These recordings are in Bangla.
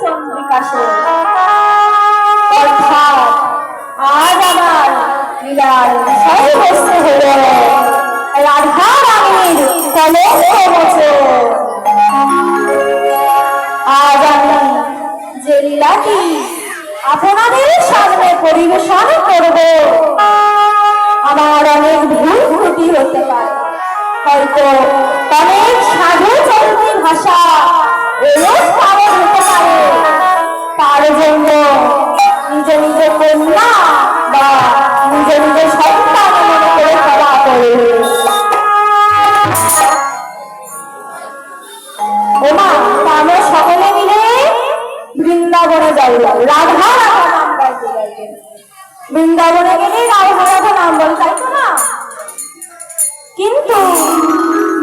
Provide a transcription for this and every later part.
চন্দ্রিকাশে অর্থাৎ আজ আমার লীলার বিষয়বস্তু হল রাধা রানীর কলঙ্ক মোচন আজ আমি যে লীলাটি আপনাদের সামনে পরিবেশন করব আমার অনেক ভুল ত্রুটি হতে পারে হয়তো অনেক সাধু চলতি ভাষা পারে তার জন্য নিজ নিজ কন্যা বা নিজ নিজ সন্তান করে ক্ষমা করে। ওমা আমরা সকলে মিলে বৃন্দাবনে যাইলাম রাধা রাধা বৃন্দাবনে গেলে রাধা রাধা নাম বলে, তাই তো না? কিন্তু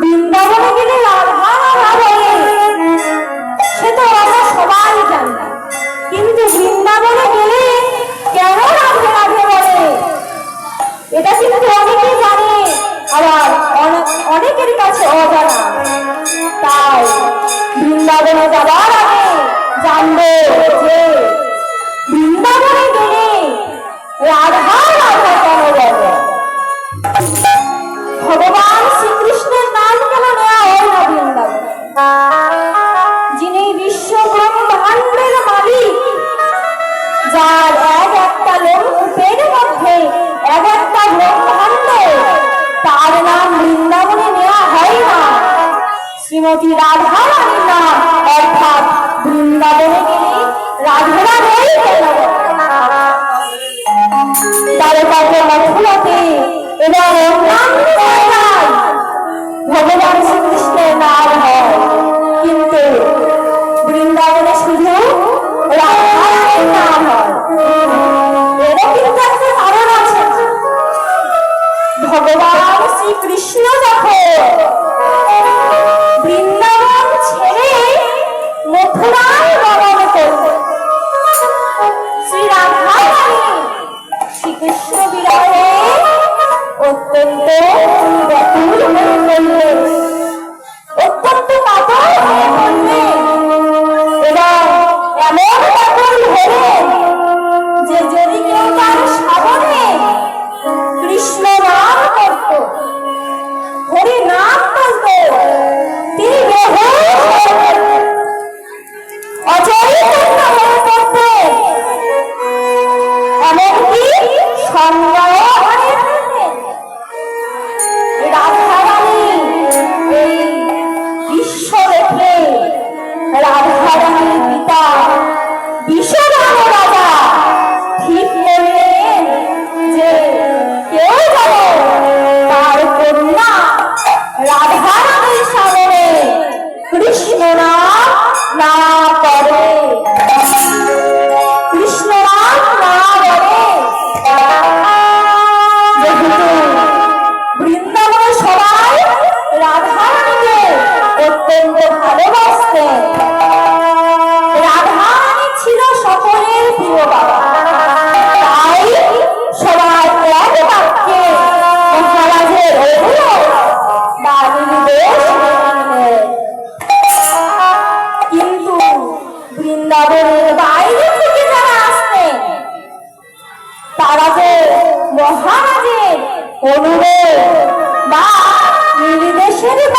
বৃন্দাবনে গেলে রাধা রাধা বলে। সে তো আমরা সবাই জানি। কিন্তু বৃন্দাবনে গেলে কেন রাধে রাধে বলে? এটা কিন্তু অনেকেই জানে, আবার অনে- অনেকের কাছে অজানা। তাই বৃন্দাবনে যাবার আগে জানবে যে শ্রীমতী রাধা রানীর নাম অর্থাৎ বৃন্দাবনে গেলে রাধা রাধাই কেন দ্বারকাতে মথুরাতে এবং ভগবান শ্রীকৃষ্ণের নাম হয়। কিন্তু বৃন্দাবনে শুধু রাধারানীর নাম হয়। কিন্তু ভগবান শ্রীকৃষ্ণ যখন বৃন্দাবন ছেড়ে মথুরায় গমন করব। শ্রী রাধারানী শ্রীকৃষ্ণ বিরহে অত্যন্ত অত্যন্ত কাতর হয়ে পড়লেন।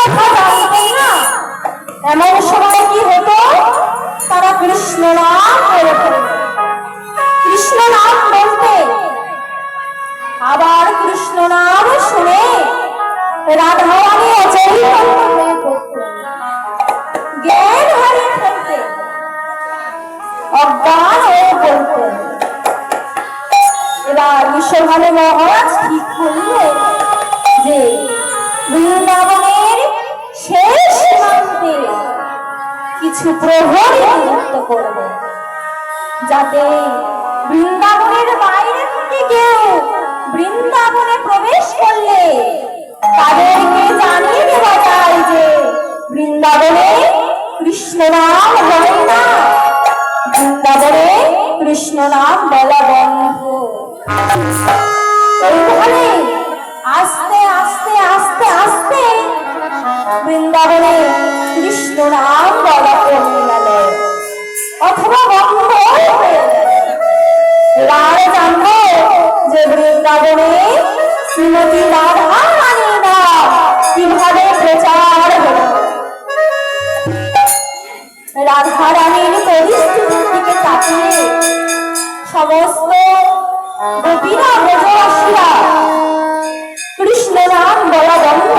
কথা জানতেন এমন সময় কি হতো? তারা কৃষ্ণ নাম করে কৃষ্ণ নাম বলতে, আবার কৃষ্ণ নাম শুনে রাধারানী ফেলতেন অজ্ঞান হয়ে পড়তেন এবার বিশ্বভানু মহারাজ করবে। যাতে বৃন্দাবনের বাইরে থেকে কেউ বৃন্দাবনে প্রবেশ করলে তাদেরকে জানিয়ে দেওয়া যায় যে বৃন্দাবনে কৃষ্ণ নাম হয় না। বৃন্দাবনে কৃষ্ণ নাম বলা বন্ধ। আস্তে আস্তে আস্তে আস্তে বৃন্দাবনে নাম বলা অথবা বন্ধ যে বৃন্দাবনে শ্রীমতী রাধা কীভাবে প্রচার রাধা রানীর তাকিয়ে সমস্ত গোপীরা ব্রজবাসীরা কৃষ্ণ নাম বলা বন্ধ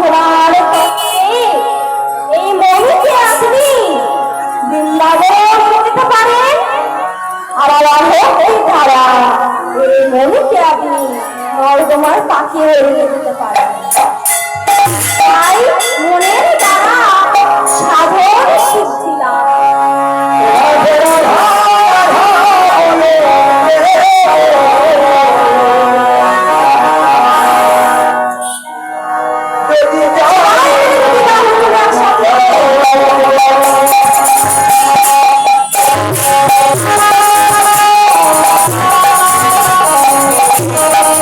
ঘোড়ার এই মহিকে আপনি এই ধারা এই মহিকে আপনি নর্দমার পাখি হয়ে দিতে তাই